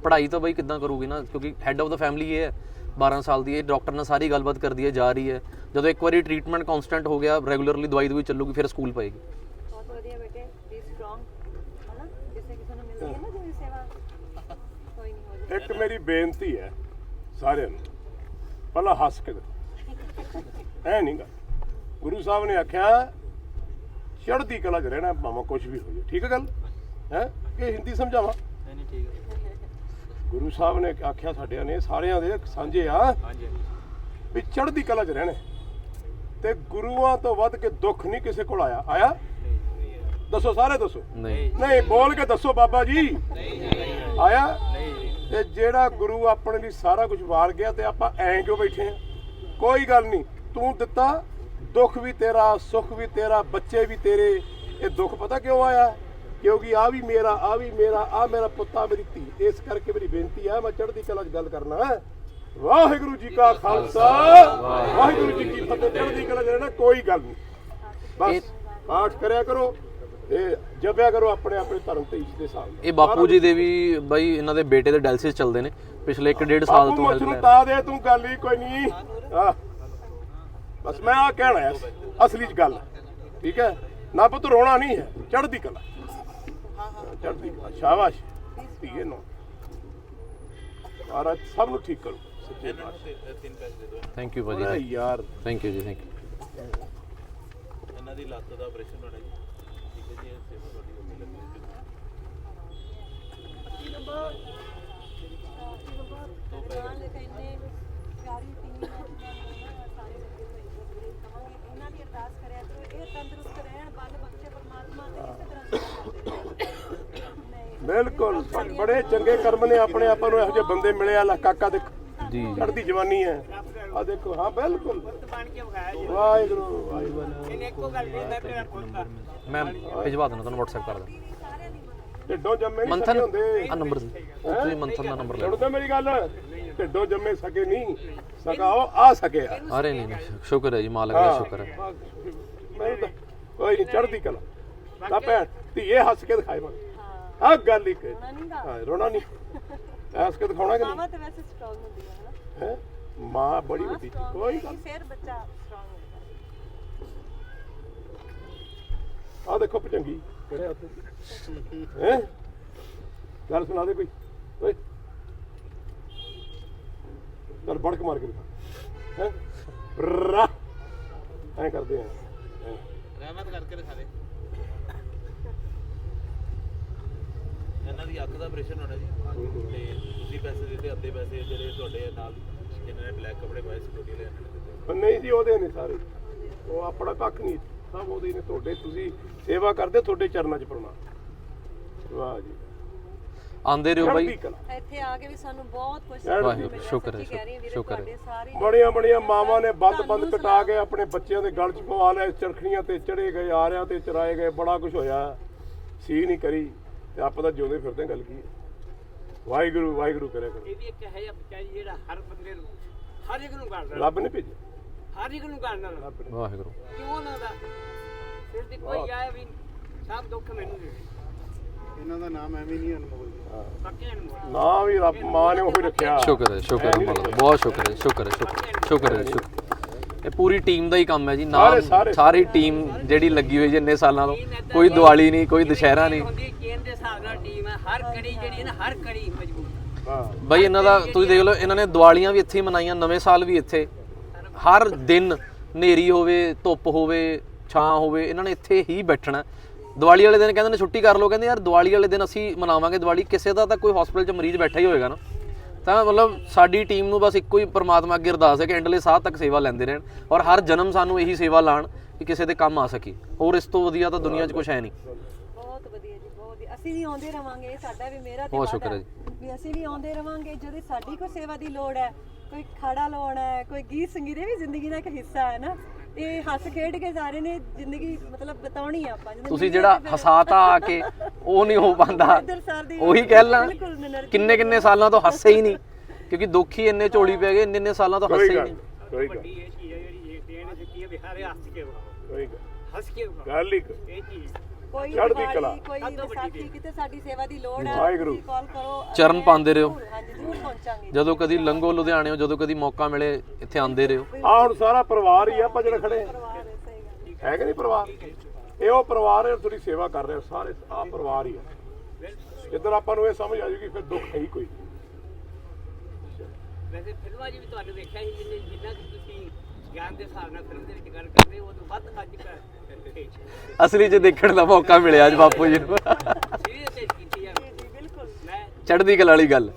ਪੜ੍ਹਾਈ ਤਾਂ ਬਈ ਕਿੱਦਾਂ ਕਰੂਗੀ ਨਾ ਕਿਉਂਕਿ ਹੈੱਡ ਆਫ ਦਾ ਫੈਮਿਲੀ ਇਹ ਹੈ। 12 ਸਾਲ ਦੀ ਇਹ ਡਾਕਟਰ ਨਾਲ ਸਾਰੀ ਗੱਲਬਾਤ ਕਰਦੀ ਹੈ ਜਾ ਰਹੀ ਹੈ ਜਦੋਂ ਇੱਕ ਵਾਰੀ ਟ੍ਰੀਟਮੈਂਟ ਕਨਸਟੈਂਟ ਹੋ ਗਿਆ ਰੈਗੂਲਰਲੀ ਦਵਾਈ ਦਵਾਈ ਚੱਲੂਗੀ ਫਿਰ ਸਕੂਲ ਪਏਗੀ ਬਹੁਤ ਵਧੀਆ ਬੇਟੇ ਬੀ ਸਟਰੋਂਗ ਹਨਾ ਜਿਸੇ ਕਿਸੇ ਨੂੰ ਮਿਲਦੀ ਹੈ ਨਾ ਜਿਹੜੀ ਸੇਵਾ ਕੋਈ ਨਹੀਂ ਹੋ ਜਾਏ ਇੱਕ ਮੇਰੀ ਬੇਨਤੀ ਹੈ ਸਾਰਿਆਂ ਨੂੰ ਪਹਿਲਾਂ ਹੱਸ ਕੇ ਦੇਖੋ ਐ ਨਹੀਂਗਾ ਗੁਰੂ ਸਾਹਿਬ ਨੇ ਆਖਿਆ ਚੜ੍ਹਦੀ ਕਲਾ 'ਚ ਰਹਿਣਾ ਭਾਵੇਂ ਕੁਝ ਵੀ ਹੋ ਜਾਏ ਠੀਕ ਹੈ ਗੱਲ ਹੈ ਕਿ ਹਿੰਦੀ ਸਮਝਾਵਾਂ ਨਹੀਂ ਨਹੀਂ ਠੀਕ ਹੈ ਗੁਰੂ ਸਾਹਿਬ ਨੇ ਆਖਿਆ ਸਾਡਿਆਂ ਨੇ ਸਾਰਿਆਂ ਦੇ ਸਾਂਝੇ ਆ ਹਾਂਜੀ ਵੀ ਚੜ੍ਹਦੀ ਕਲਾ 'ਚ ਰਹਿਣਾ। ਤੇ ਗੁਰੂਆਂ ਤੋਂ ਵੱਧ ਕੇ ਦੁੱਖ ਨਹੀਂ ਕਿਸੇ ਕੋਲ ਆਇਆ। ਆਇਆ? ਦੱਸੋ ਸਾਰੇ ਦੱਸੋ। ਨਹੀਂ। ਨਹੀਂ ਬੋਲ ਕੇ ਦੱਸੋ ਬਾਬਾ ਜੀ। ਆਇਆ। ਤੇ ਜਿਹੜਾ ਗੁਰੂ ਆਪਣੇ ਲਈ ਸਾਰਾ ਕੁਝ ਵਾਰ ਗਿਆ ਤੇ ਆਪਾਂ ਐਂ ਕਿਉਂ ਬੈਠੇ ਆ? ਕੋਈ ਗੱਲ ਨਹੀਂ ਤੂੰ ਦਿੱਤਾ। ਦੁੱਖ ਵੀ ਤੇਰਾ ਸੁੱਖ ਵੀ ਤੇਰਾ ਬੱਚੇ ਵੀ ਤੇਰੇ। ਇਹ ਦੁੱਖ ਪਤਾ ਕਿਉਂ ਆਇਆ? ਕਿਉਂਕਿ ਆ ਵੀ ਮੇਰਾ ਆ ਵੀ ਮੇਰਾ ਆ ਮੇਰਾ ਪੁੱਤਾ ਮੇਰੀ ਧੀ। ਇਸ ਕਰਕੇ ਮੇਰੀ ਬੇਨਤੀ ਆ ਮੈਂ ਚੜ੍ਹਦੀ ਕਲਾ 'ਚ ਗੱਲ ਕਰਨਾ ਹੈ। ਵਾਹਿਗੁਰੂ ਜੀ ਕਾ ਖਾਲਸਾ। ਵਾਹਿਗੁਰੂ ਜੀ ਕੀ ਫਤਿਹ। ਚੜ੍ਹਦੀ ਕਲਾ 'ਚ ਰਹਿਣਾ ਕੋਈ ਗੱਲ ਨਹੀਂ। ਬਸ ਪਾਠ ਕਰਿਆ ਕਰੋ ਇਹ ਜਪਿਆ ਕਰੋ ਆਪਣੇ ਆਪਣੇ ਧਰਮ ਤੇ ਇਸ਼ਟ ਦੇ ਹਿਸਾਬ ਨਾਲ। ਇਹ ਬਾਪੂ ਜੀ ਦੇ ਵੀ ਬਾਈ ਇਹਨਾਂ ਦੇ ਬੇਟੇ ਦੇ ਡਾਇਲਿਸਿਸ ਚੱਲਦੇ ਨੇ। ਪਿਛਲੇ 1.5 ਸਾਲ ਤੋਂ ਨੂੰ ਲੈ। ਤਾ ਦੇ ਤੂੰ ਗੱਲ ਹੀ ਕੋਈ ਨਹੀਂ। ਆ ਬਸ ਮੈਂ ਆ ਕਹਿਣਾ ਹੈ ਅਸਲੀ ਚ ਗੱਲ ਠੀਕ ਹੈ? ਨਾ ਪੁੱਤ ਰੋਣਾ ਨਹੀਂ ਹੈ ਚੜ੍ਹਦੀ ਕਲਾ। ਚੜ੍ਹਦੀ ਕਲਾ ਸ਼ਾਬਾਸ਼। ਧੀਏ ਨੂੰ। ਮਹਾਰਾਜ ਸਭ ਨੂੰ ਠੀਕ ਕਰੋ। ਸੱਚੇ ਤੇ- ਤਿੰਨ ਪੈਸੇ ਦੇ ਦਿਓ। ਥੈਂਕ ਯੂ ਪਾਤਸ਼ਾਹ ਭਾਜੀ ਯਾਰ। ਥੈਂਕ ਯੂ ਜੀ ਥੈਂਕ ਯੂ ਇਹਨਾਂ ਦੀ ਲੱਤ ਦਾ ਆਪਰੇਸ਼ਨ ਹੋਣਾ ਜੀ। ਠੀਕ ਹੈ ਜੀ ਇਹ ਸੇਵਾ ਤੁਹਾਡੀ ਹੋ। ਲੱਗੀ ਨਾਲ ਦੇ ਇੰਨੇ ਪਿਆਰੀ ਟੀਮ ਹੈ ਸਾਰੇ ਲੱਗੇ ਹੋਏ ਨੇ ਕਹਾਂਗੇ ਇਹਨਾਂ ਦੀ ਅਰਦਾਸ ਕਰਿਆ ਕਰੋ ਇਹ ਤੰਦਰੁਸਤ ਰਹਿਣ ਬਲ ਬਖਸ਼ੇ ਪਰਮਾਤਮਾ ਤੇ ਇਸੇ ਤਰ੍ਹਾਂ ਨਹੀਂ ਬਿਲਕੁਲ। ਬੜੇ ਚੰਗੇ ਕਰਮ ਨੇ ਆਪਣੇ ਆਪਾਂ ਨੂੰ ਇਹੋ ਜਿਹੇ ਬੰਦੇ ਮਿਲੇ ਆ ਲੈ ਕਾਕਾ ਦੇਖ। ਜੀ। ਚੜ੍ਹਦੀ ਜਵਾਨੀ ਹੈ। ਆ ਦੇਖੋ ਹਾਂ ਬਿਲਕੁਲ। ਵਾਹਿਗੁਰੂ ਵਾਹਿਗੁਰੂ ਮੈਂ ਭਿਜਵਾ ਦਿੰਦਾ ਤੁਹਾਨੂੰ WhatsApp ਕਰ ਦਾਂ ਢਿੱਡੋਂ ਜੰਮੇ ਨਹੀਂ ਸਕੇ ਹੁੰਦੇ। ਆ ਨੰਬਰ ਤੁਸੀਂ ਮੰਥਨ ਦਾ ਨੰਬਰ ਲੈ ਲਓ। ਮੇਰੀ ਗੱਲ। ਢਿੱਡੋਂ ਜੰਮੇ ਸਕੇ ਨਹੀਂ। ਸਕਾਓ ਆ ਸਕਿਆ। ਅਰੇ ਨਹੀਂ ਸ਼ੁਕਰ ਹੈ ਜੀ ਮਾਲਕ ਦਾ ਸ਼ੁਕਰ ਹੈ। ਮੈਂ ਤਾਂ ਕੋਈ ਨਹੀਂ ਚੜ੍ਹਦੀ ਕਲਾ। ਤਾਂ ਭੈਣ ਧੀਏ ਹੱਸ ਕੇ ਦਿਖਾਏ ਆ ਗੱਲ ਹੀ ਕਿ ਹਾਂ ਰੋਣਾ ਨਹੀਂ। ਹੱਸ ਕੇ ਦਿਖਾਉਣਾ ਕਿ ਮਾਵਾ ਤੇ ਵੈਸੇ ਸਟਰੋਂਗ ਹੁੰਦੀ ਹੈ ਹਨਾ? ਨਹੀਂ ਹੈ? ਮਾਂ ਬੜੀ ਵੱਡੀ ਚੀਜ਼, ਕੋਈ ਗੱਲ ਫਿਰ ਬੱਚਾ ਸਟਰੋਂਗ ਹੁੰਦਾ। ਆ ਦੇਖੋ ਪਚੰਗੀ। ਕਿਹੜੇ ਹੱਥ ਹੈ? ਗੱਲ ਸੁਣਾ ਦੇ ਕੋਈ। ਓਏ। ਚੱਲ ਬੜਕ ਮਾਰ ਕੇ ਦਿਖਾ। ਹੈ? ਰਾ ਐ ਕਰਦੇ ਆ। ਰਹਿਮਤ ਕਰਕੇ ਦਿਖਾ ਦੇ। ਇਹਨਾਂ ਦੀ ਅੱਖ ਦਾ ਆਪਰੇਸ਼ਨ ਹੋਣਾ ਜੀ। ਤੇ ਤੁਸੀਂ ਪੈਸੇ ਦਿੱਤੇ ਅੱਧੇ ਪੈਸੇ ਜਿਹੜੇ ਤੁਹਾਡੇ ਨਾਲ ਜਿਨ੍ਹਾਂ ਨੇ ਬਲੈਕ ਕੱਪੜੇ ਪਾਏ ਸਿਕਿਉਰਿਟੀ ਵਾਲਿਆਂ ਨੇ ਦਿੱਤੇ। ਪਰ ਨਹੀਂ ਜੀ ਉਹਦੇ ਨੇ ਸਾਰੇ। ਉਹ ਆਪਣਾ ਕੱਖ ਨਹੀਂ ਸਭ ਉਹਦੇ ਨੇ ਤੁਹਾਡੇ। ਤੁਸੀਂ ਸੇਵਾ ਕਰਦੇ ਤੁਹਾਡੇ ਚਰਨਾਂ 'ਚ ਪ੍ਰਣਾਮ ਵਾਹ ਜੀ। ਆਂਦੇ ਰਹੋ ਬਾਈ। ਇੱਥੇ ਆ ਕੇ ਵੀ ਸਾਨੂੰ ਬਹੁਤ ਕੁਝ ਵਾਹਿਗੁਰੂ, ਸ਼ੁਕਰ ਹੈ, ਸ਼ੁਕਰ ਹੈ। ਬੜੀਆਂ ਬੜੀਆਂ ਮਾਵਾਂ ਨੇ ਬੰਦ ਬੰਦ ਕਟਾ ਕੇ ਆਪਣੇ ਬੱਚਿਆਂ ਦੇ ਗਲ 'ਚ ਪਵਾ ਲਿਆ ਚਰਖੜੀਆਂ ਤੇ ਚੜੇ ਗਏ ਆਰਿਆਂ ਤੇ ਚਰਾਏ ਗਏ ਬੜਾ ਕੁਝ ਹੋਇਆ। ਸੀ ਨਹੀਂ ਕਰੀ। ਤੇ ਆਪਾਂ ਤਾਂ ਜਿਉਂਦੇ ਫਿਰਦੇ ਗੱਲ ਕੀ ਹੈ। ਵਾਹਿਗੁਰੂ ਵਾਹਿਗੁਰੂ ਕਰਿਆ ਕਰੋ। ਇਹ ਵੀ ਇੱਕ ਹੈ ਜਿਹਾ ਬੱਚਾ ਜੀ ਜਿਹੜਾ ਹਰ ਬੰਦੇ ਨੂੰ ਹਰ ਇੱਕ ਨੂੰ ਕਰਦਾ ਰੱਬ ਨੇ ਭੇਜਿਆ। ਹਰ ਇੱਕ ਨੂੰ ਕਰਦਾ ਰੱਬ ਨੇ ਵਾਹਿਗੁਰੂ। ਕਿਉਂ ਨਾ ਦਾ ਫਿਰ ਦੀ ਕੋਈ ਆਇਆ ਵੀ ਸਭ ਦੁੱਖ ਮੈਨੂੰ ਦੇ ਇਹਨਾਂ ਦਾ ਨਾਮ ਐਵੇਂ ਨਹੀਂ ਅਨਮੋਲ ਪੱਕੇ ਅਨਮੋਲ। ਨਾ ਵੀ ਰੱਬ ਮਾਂ ਨੇ ਉਹ ਹੀ ਰੱਖਿਆ। ਸ਼ੁਕਰ ਹੈ ਸ਼ੁਕਰ ਹੈ ਦਾ, ਬਹੁਤ ਸ਼ੁਕਰ ਹੈ ਸ਼ੁਕਰ ਹੈ ਸ਼ੁਕਰ ਸ਼ੁਕਰ ਹੈ ਸ਼ੁਕਰ ਇਹ ਪੂਰੀ ਟੀਮ ਦਾ ਹੀ ਕੰਮ ਹੈ ਜੀ ਨਾਮ ਸਾਰੇ- ਟੀਮ ਜਿਹੜੀ ਲੱਗੀ ਹੋਈ ਜੀ ਇੰਨੇ ਸਾਲਾਂ ਤੋਂ। ਕੋਈ ਦੀਵਾਲੀ ਨਹੀਂ ਕੋਈ ਦੁਸ਼ਹਿਰਾ ਨਹੀਂ। ਹੁੰਦੀ ਚੇਨ ਦੇ ਹਿਸਾਬ ਨਾਲ ਟੀਮ ਹੈ ਹਰ ਕੜੀ ਜਿਹੜੀ ਹੈ ਨਾ ਹਰ ਕੜੀ ਮਜ਼ਬੂਤ। ਹੈ। ਹਾਂ ਬਾਈ ਇਹਨਾਂ ਦਾ ਤੁਸੀਂ ਦੇਖ ਲਓ ਇਹਨਾਂ ਨੇ ਦੀਵਾਲੀਆਂ ਵੀ ਇੱਥੇ ਹੀ ਮਨਾਈਆਂ ਨਵੇਂ ਸਾਲ ਵੀ ਇੱਥੇ। ਹਰ ਦਿਨ ਹਨੇਰੀ ਹੋਵੇ ਧੁੱਪ ਹੋਵੇ ਛਾਂ ਹੋਵੇ ਇਹਨਾਂ ਨੇ ਇੱਥੇ ਹੀ ਬੈਠਣਾ। ਦੀਵਾਲੀ ਵਾਲੇ ਦਿਨ ਕਹਿੰਦੇ ਨੇ ਛੁੱਟੀ ਕਰ ਲਓ ਕਹਿੰਦੇ ਯਾਰ ਦੀਵਾਲੀ ਵਾਲੇ ਦਿਨ ਅਸੀਂ ਮਨਾਵਾਂਗੇ ਦੀਵਾਲੀ। ਕਿਸੇ ਦਾ ਤਾਂ ਕੋਈ ਹਸਪੀਟਲ 'ਚ ਮਰੀਜ਼ ਬੈਠਾ ਹੀ ਹੋਏਗਾ ਨਾ। ਤਾਂ ਮਤਲਬ ਸਾਡੀ ਟੀਮ ਨੂੰ ਬਸ ਇੱਕੋ ਹੀ ਪ੍ਰਮਾਤਮਾ ਅੱਗੇ ਅਰਦਾਸ ਹੈ ਕਿ ਐਂਡਲੇ ਸਾਹ ਤੱਕ ਸੇਵਾ ਲੈਂਦੇ ਰਹਿਣ ਔਰ ਹਰ ਜਨਮ ਸਾਨੂੰ ਇਹੀ ਸੇਵਾ ਲਾਣ ਕਿ ਕਿਸੇ ਦੇ ਕੰਮ ਆ ਸਕੇ। ਹੋਰ ਇਸ ਤੋਂ ਵਧੀਆ ਤਾਂ ਦੁਨੀਆ 'ਚ ਕੁਝ ਹੈ ਨਹੀਂ। ਬਹੁਤ ਵਧੀਆ। ਅਸੀਂ ਵੀ ਆਉਂਦੇ ਰਵਾਂਗੇ ਸਾਡਾ ਵੀ ਮੇਰਾ ਤੇ ਬਹੁਤ ਸ਼ੁਕਰ ਹੈ ਵੀ ਅਸੀਂ ਵੀ ਆਉਂਦੇ ਰਵਾਂਗੇ ਜਦੋਂ ਸਾਡੀ ਕੋਈ ਸੇਵਾ ਦੀ ਲੋੜ ਹੈ ਕੋਈ ਖਾੜਾ ਲਾਉਣਾ ਹੈ ਕੋਈ ਗੀਤ ਸੰਗੀਤ ਇਹ ਵੀ ਜ਼ਿੰਦਗੀ ਦਾ ਇੱਕ ਹਿੱਸਾ ਹੈ ਨਾ। ਤੇ ਹੱਸ ਖੇਡ ਕੇ ਸਾਰੇ ਨੇ ਜ਼ਿੰਦਗੀ ਮਤਲਬ ਬਤਾਉਣੀ ਆ ਆਪਾਂ ਜਦੋਂ ਤੁਸੀਂ ਮਿਲੀਏ ਜਿਹੜਾ ਤੇ ਫਿਰ ਹਸਾਤਾ ਆ ਕੇ ਉਹ ਨਹੀਂ ਹੋ ਪਾਉਂਦਾ। ਇੱਧਰ ਸਰ ਦੀ ਉਹੀ ਕਹਿ ਲਾਂ ਬਿਲਕੁਲ ਕਿੰਨੇ ਕਿੰਨੇ ਸਾਲਾਂ ਤੋਂ ਹੱਸੇ ਹੀ ਨਹੀਂ ਕਿਉਂਕਿ ਦੁੱਖ ਹੀ ਇੰਨੇ ਝੋਲੀ ਪੈ ਗਏ ਇੰਨੇ ਇੰਨੇ ਸਾਲਾਂ ਤੋਂ ਹੱਸੇ ਕੋਈ ਹੀ ਗੱਲ ਨਹੀਂ। ਨਹੀਂ, ਕੋਈ ਗੱਲ। ਵੱਡੀ ਇਹ ਚੀਜ਼ ਹੈ ਜਿਹੜੀ ਇਹ ਦੇਣ ਸਿੱਖੀ ਹੈ ਵੀ ਹਰੇ ਹੱਸ ਕੇ ਕੋਈ ਗੱਲ। ਹੱਸ ਕੇ ਗੱਲ ਹੀ ਕੋਈ। ਇਹ ਚੀਜ਼। ਕੋਈ ਚੜ੍ਹਦੀ ਕਲਾ। ਕੋਈ ਵਿਸਾਖੀ ਕਿਤੇ ਸਾਡੀ ਸੇਵਾ ਦੀ ਲੋੜ ਹੈ। ਵਾਹਿਗੁਰੂ। ਕਾਲ ਕਰੋ ਚਰਨ ਪਾਉਂਦੇ ਰਹੋ। ਹਾਂਜੀ ਜ਼ਰੂਰ ਪਹੁੰਚਾਂਗੇ। ਜਦੋਂ ਕਦੀ ਲੰਗੋ ਲੁਧਿਆਣਿਓ ਜਦੋਂ ਕਦੀ ਮੌਕਾ ਮਿਲੇ ਇੱਥੇ ਆਂਦੇ ਰਹੋ। ਆ ਹੁਣ ਸਾਰਾ ਪਰਿਵਾਰ ਹੀ ਆ ਆਪਾਂ ਜਿਹੜੇ ਖੜੇ। ਹਾਂ। ਕਿ ਨਹੀਂ ਪਰਿਵਾਰ? ਇਹ ਉਹ ਪਰਿਵਾਰ ਹੈ ਤੁਹਾਡੀ ਸੇਵਾ ਕਰ ਰਹੇ ਹੋ ਸਾਰੇ ਆ ਪਰਿਵਾਰ ਹੀ ਆ। ਜਿੱਦਣ ਆਪਾਂ ਨੂੰ ਇਹ ਸਮਝ ਆ ਜੂਗੀ ਫਿਰ ਦੁੱਖ ਹੈ ਹੀ ਕੋਈ ਵੈਸੇ ਫਿਲਮਾਂ 'ਚ ਵੀ ਤੁਹਾਨੂੰ ਵੇਖਿਆ ਸੀ ਜਿੰਨੇ ਜਿੰਨਾ ਕਿ ਤੁਸੀਂ ਗਿਆਨ ਦੇ ਹਿਸਾਬ ਨਾਲ ਫਿਲਮ ਦੇ ਵਿੱਚ ਗੱਲ ਕਰਦੇ ਹੋ ਉਹ ਤੋਂ ਵੱਧ ਅੱਜ ਕੱਲ੍ਹ ਅਸਲੀ 'ਚ ਦੇਖਣ ਦਾ ਮੌਕਾ ਮਿਲਿਆ ਅੱਜ ਬਾਪੂ ਜੀ ਨੂੰ। ਚੜ੍ਹਦੀ ਕਲਾ ਵਾਲੀ ਗੱਲ।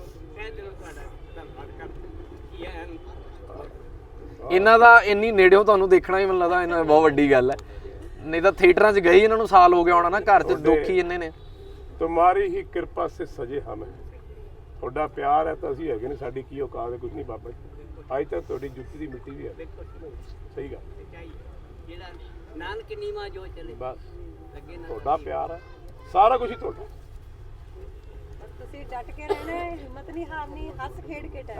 ਇਹਨਾਂ ਦਾ ਇੰਨੀ ਨੇੜਿਓਂ ਤੁਹਾਨੂੰ ਦੇਖਣਾ ਹੀ ਮੈਨੂੰ ਲੱਗਦਾ ਇਹਨਾਂ ਬਹੁਤ ਵੱਡੀ ਗੱਲ ਹੈ। ਨਹੀਂ ਤਾਂ ਥੀਏਟਰਾਂ 'ਚ ਗਏ ਇਹਨਾਂ ਨੂੰ ਸਾਲ ਹੋ ਗਿਆ ਹੋਣਾ ਨਾ ਘਰ 'ਚ ਦੁਖੀ ਇੰਨੇ ਨੇ। ਤੁਹਾਡੀ ਹੀ ਕਿਰਪਾ ਸੇ ਸਜੇ ਹਮ ਹੈ। ਤੁਹਾਡਾ ਪਿਆਰ ਹੈ ਤਾਂ ਅਸੀਂ ਹੈਗੇ ਨੇ ਸਾਡੀ ਕੀ ਔਕਾਤ ਹੈ ਕੁਝ ਨਹੀਂ ਬਾਬਾ ਜੀ। ਅੱਜ ਤਾਂ ਤੁਹਾਡੀ ਜੁੱਤੀ ਦੀ ਮਿੱਟੀ ਵੀ ਹੈ। ਸਹੀ ਗੱਲ। ਜਿਹੜਾ ਨਾਨਕ ਨੀਮਾ ਜੋ ਚੱਲੇ। ਬਸ। ਲੱਗੇ ਨਾ ਤੁਹਾਡਾ ਪਿਆਰ ਹੈ। ਸਾਰਾ ਕੁਝ ਹੀ ਤੁਹਾਡਾ। ਤੁਸੀਂ ਡਟ ਕੇ ਰਹਿਣਾ ਹੈ ਹਿੰਮਤ ਨਹੀਂ ਹਾਰਨੀ ਹੱਸ ਖੇਡ ਕੇ ਟੈਨ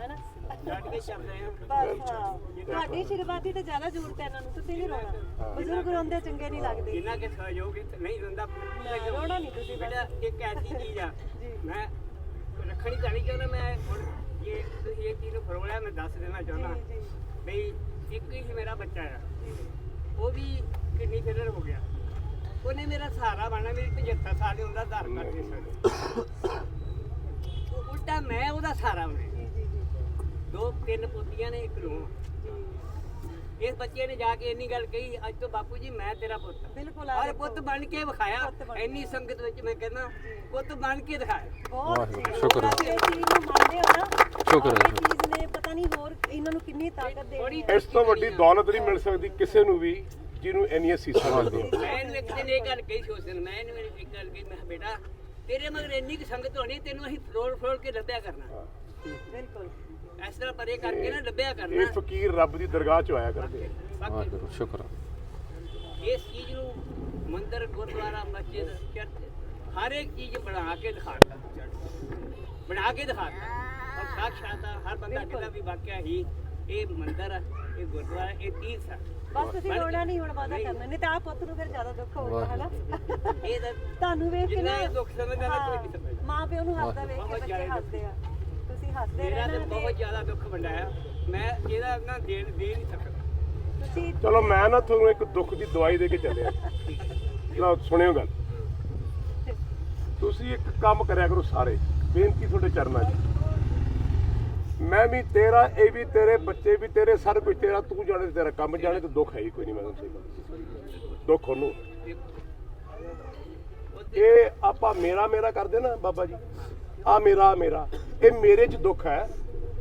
ਹੈਨਾ? ਡਟ ਕੇ ਚੱਲ ਰਹੇ ਹਾਂ। ਬਸ ਹਾਂ। ਤੁਹਾਡੀ ਆਸ਼ੀਰਵਾਦੀ ਤੇ ਜ਼ਿਆਦਾ ਜ਼ਰੂਰਤ ਹੈ ਇਹਨਾਂ ਨੂੰ ਤੁਸੀਂ ਨਹੀਂ ਰੋਣਾ ਬਜ਼ੁਰਗ ਰੋਂਦੇ ਚੰਗੇ ਨਹੀਂ ਲੱਗਦੇ। ਜਿੰਨਾ ਕਿ ਸਹਿਯੋਗ ਇੱਥੇ ਨਹੀਂ ਦਿੰਦਾ ਰੋਣਾ ਨਹੀਂ ਤੁਸੀਂ ਬਸ। ਬੇਟਾ ਇੱਕ ਐਸੀ ਚੀਜ਼ ਆ *laughs* ਜੀ। ਮੈਂ ਰੱਖਣੀ ਚਾਹੁੰਦਾ ਮੈਂ ਹੁਣ ਇਹ ਤੁਸੀਂ ਇਹ ਚੀਜ਼ ਨੂੰ ਫਰੋਲਿਆ ਮੈਂ ਦੱਸ ਦੇਣਾ ਚਾਹੁੰਦਾ। ਜੀ, ਜੀ। ਬਈ ਇੱਕ ਹੀ ਮੇਰਾ ਬੱਚਾ ਆ। ਉਹ ਵੀ ਕਿੰਨੀ ਫੇਲਰ ਹੋ ਗਿਆ। ਉਹਨੇ ਮੇਰਾ ਸਹਾਰਾ ਬਣਨਾ, ਮੇਰੀ 75 ਸਾਲ ਦੀ ਉਮਰ ਦਾ ਆਧਾਰ ਕਾਰਡ ਦੇ ਉਲਟਾ ਮੈਂ ਉਹਦਾ ਸਹਾਰਾ ਬਣਿਆ ਦੋ ਤਿੰਨ ਪੋਤੀਆਂ ਨੇ, ਇੱਕ ਨੂੰ ਇਸ ਬੱਚੇ ਨੇ ਜਾ ਕੇ ਇੰਨੀ ਗੱਲ ਕਹੀ ਅੱਜ ਤੋਂ ਬਾਪੂ ਜੀ ਮੈਂ ਤੇਰਾ ਪੁੱਤ। ਬਿਲਕੁਲ ਆ ਔਰ। ਪੁੱਤ ਬਣ ਕੇ ਵਿਖਾਇਆ ਇੰਨੀ ਸੰਗਤ ਵਿੱਚ ਮੈਂ ਕਹਿੰਦਾ ਪੁੱਤ ਬਣ ਕੇ ਦਿਖਾਇਆ। ਬਹੁਤ ਸ਼ੁਕਰ ਹੈ। ਸ਼ੁਕਰ ਪਤਾ ਨਹੀਂ ਹੋਰ ਇਹਨਾਂ ਨੂੰ ਕਿੰਨੀ ਤਾਕਤ ਦੇਣੀ ਹੈ। ਇਸ ਤੋਂ ਵੱਡੀ ਦੌਲਤ ਨਹੀਂ ਮਿਲ ਸਕਦੀ ਕਿਸੇ ਨੂੰ ਵੀ ਜਿਹਨੂੰ ਇੰਨੀਆਂ ਸੀਸਾਂ ਮਿਲਦੀਆਂ ਮੈਂ ਇਹਨੂੰ ਇੱਕ ਦਿਨ ਇਹ ਗੱਲ ਕਹੀ ਸੀ ਉਸ ਦਿਨ ਮੈਂ ਇਹਨੂੰ ਇੱਕ ਗੱਲ ਕਹੀ ਮੈਂ ਕਿਹਾ, ਬੇਟਾ ਤੇਰੇ ਮਗਰ ਇੰਨੀ ਕੁ ਸੰਗਤ ਹੋਣੀ ਤੈਨੂੰ ਅਸੀਂ ਫਰੋਲ ਫਰੋਲ ਕੇ ਲੱਭਿਆ ਕਰਨਾ। ਬਿਲਕੁਲ। ਇਸ ਤਰ੍ਹਾਂ ਪਰੇ ਕਰਕੇ ਨਾ ਲੱਭਿਆ ਇਹ ਕਰਨਾ ਫਕੀਰ ਰੱਬ ਦੀ ਦਰਗਾਹ 'ਚ ਆਇਆ ਕਰਦੇ ਆ। ਬਾਕੀ ਵਾਹਿਗੁਰੂ ਸ਼ੁਕਰ ਹੈ ਇਸ ਚੀਜ਼ ਨੂੰ ਮੰਦਿਰ ਗੁਰਦੁਆਰਾ ਮਸਜਿਦ ਚਰਚ ਹਰ ਇੱਕ ਚੀਜ਼ ਬਣਾ ਕੇ ਦਿਖਾਤਾ। ਬਣਾ ਕੇ ਦਿਖਾਤਾ। ਔਰ ਸਾਖਸ਼ਾਤ ਹਰ ਬੰਦਾ ਕਹਿੰਦਾ ਵੀ ਵਾਕਿਆ ਹੀ ਇਹ ਮੰਦਿਰ ਆ ਇਹ ਗੁਰਦੁਆਰਾ ਇਹ ਤੀਰਥ ਆ। ਬਸ ਤੁਸੀਂ ਬਣ ਰੋਣਾ ਗਿਆ। ਨਹੀਂ ਹੁਣ ਵਾਦਾ ਨਹੀਂ। ਕਰਨਾ। ਨਹੀਂ ਤਾਂ ਆ ਪੁੱਤ ਨੂੰ ਫਿਰ ਜ਼ਿਆਦਾ ਦੁੱਖ ਹੋਊਗਾ ਹੈਨਾ? ਇਹ ਤਾਂ ਤੁਹਾਨੂੰ ਵੇਖ ਕੇ ਜਿੰਨਾ ਨਾ ਇਹ ਦੁੱਖ ਸਮਝਦਾ ਨਾ ਕੋਈ ਨਹੀਂ ਹਾਂ, ਸਮਝਦਾ। ਮਾਂ ਪਿਓ ਨੂੰ ਹੱਸਦਾ ਵੇਖ ਕੇ ਬੱਚੇ ਹੱਸਦੇ ਆ। ਹੱਸਦੇ ਮੇਰਾ ਰਹਿਣਾ ਤੇ ਤੇ ਬਹੁਤ ਜ਼ਿਆਦਾ ਦੁੱਖ ਵੰਡਾਇਆ ਮੈਂ ਇਹਦਾ ਨਾ ਦੇ ਦੇ ਨਹੀਂ ਸਕਦਾ। ਤੁਸੀਂ ਚਲੋ ਮੈਂ ਨਾ ਤੁਹਾਨੂੰ ਇੱਕ ਦੁੱਖ ਦੀ ਦਵਾਈ ਦੇ ਕੇ ਚੱਲਿਆ। ਲਓ ਸੁਣਿਓ ਗੱਲ। ਤੁਸੀਂ ਇੱਕ ਕੰਮ ਕਰਿਆ ਕਰੋ ਸਾਰੇ। ਬੇਨਤੀ ਤੁਹਾਡੇ ਚਰਨਾਂ 'ਚ। ਮੈਂ ਵੀ ਤੇਰਾ ਇਹ ਵੀ ਤੇਰੇ ਬੱਚੇ ਵੀ ਤੇਰੇ ਸਰ ਕੁਝ ਤੇਰਾ ਤੂੰ ਜਾਣੇ ਤੇ ਤੇਰਾ ਕੰਮ ਜਾਣੇ ਤੇ ਦੁੱਖ ਹੈ ਹੀ ਕੋਈ ਨਹੀਂ ਮੈਂ ਤੁਹਾਨੂੰ ਸਹੀ ਗੱਲ ਦੁੱਖ ਉਹਨੂੰ। ਇਹ ਆਪਾਂ ਮੇਰਾ ਮੇਰਾ ਕਰਦੇ ਨਾ ਬਾਬਾ ਜੀ। ਆ ਮੇਰਾ ਆਹ ਮੇਰਾ। ਇਹ ਮੇਰੇ 'ਚ ਦੁੱਖ ਹੈ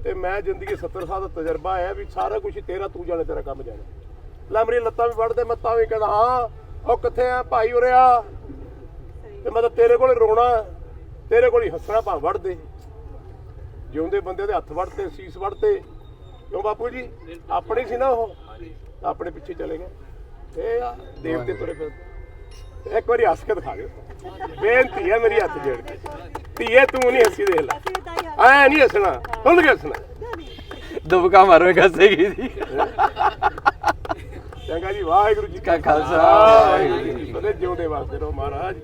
ਤੇ ਮੈਂ ਜ਼ਿੰਦਗੀ 70 ਸਾਲ ਦਾ ਤਜਰਬਾ ਹੈ ਵੀ ਸਾਰਾ ਕੁਝ ਤੇਰਾ, ਤੂੰ ਜਾਣੇ ਤੇਰਾ ਕੰਮ ਜਾਣੇ। ਲੈ ਮੇਰੀ ਲੱਤਾਂ ਵੀ ਵੜਦੇ ਮੈਂ ਤਾਂ ਵੀ ਕਹਿੰਦਾ ਹਾਂ ਉਹ ਕਿੱਥੇ ਆ ਭਾਈ ਉਰੇ ਆ? ਤੇ ਮੈਂ ਤਾਂ ਤੇਰੇ ਕੋਲ ਰੋਣਾ, ਤੇਰੇ ਕੋਲ ਹੀ ਹੱਸਣਾ ਭਾ ਵੱਢਦੇ ਜਿਉਂਦੇ ਬੰਦੇ ਦੇ ਹੱਥ ਵੜਤੇ ਸੀਸ ਵੜਤੇ ਕਿਉਂ ਬਾਪੂ ਜੀ? ਆਪਣੇ ਸੀ ਨਾ ਉਹ। ਆਪਣੇ ਪਿੱਛੇ ਚਲੇ ਗਏ। ਇਹ ਆ ਦੇਵਤੇ ਤੁਰੇ ਫਿਰਦੇ। ਇੱਕ ਵਾਰੀ ਹੱਸ ਕੇ ਦਿਖਾ ਦਿਓ। ਬੇਨਤੀ ਹੈ ਮੇਰੀ ਹੱਥ ਜੋੜ ਕੇ। ਧੀਏ ਤੂੰ ਨਹੀਂ ਹੱਸੀ ਦੇਖ ਲੈ। ਐ ਨਹੀਂ ਹੱਸਣਾ ਖੁੱਲ ਕੇ ਹੱਸਣਾ। ਦੁਬਕਾ ਮਾਰੋ ਕੱਸੇਗੀ ਜੀ ਚੰਗਾ ਜੀ ਵਾਹਿਗੁਰੂ ਜੀ ਕਾ ਖਾਲਸਾ, ਵਾਹਿਗੁਰੂ ਜੀ ਕੀ ਫਤਿਹ ਜਿਉਂਦੇ ਵਾਸਤੇ ਰਹੋ ਮਹਾਰਾਜ।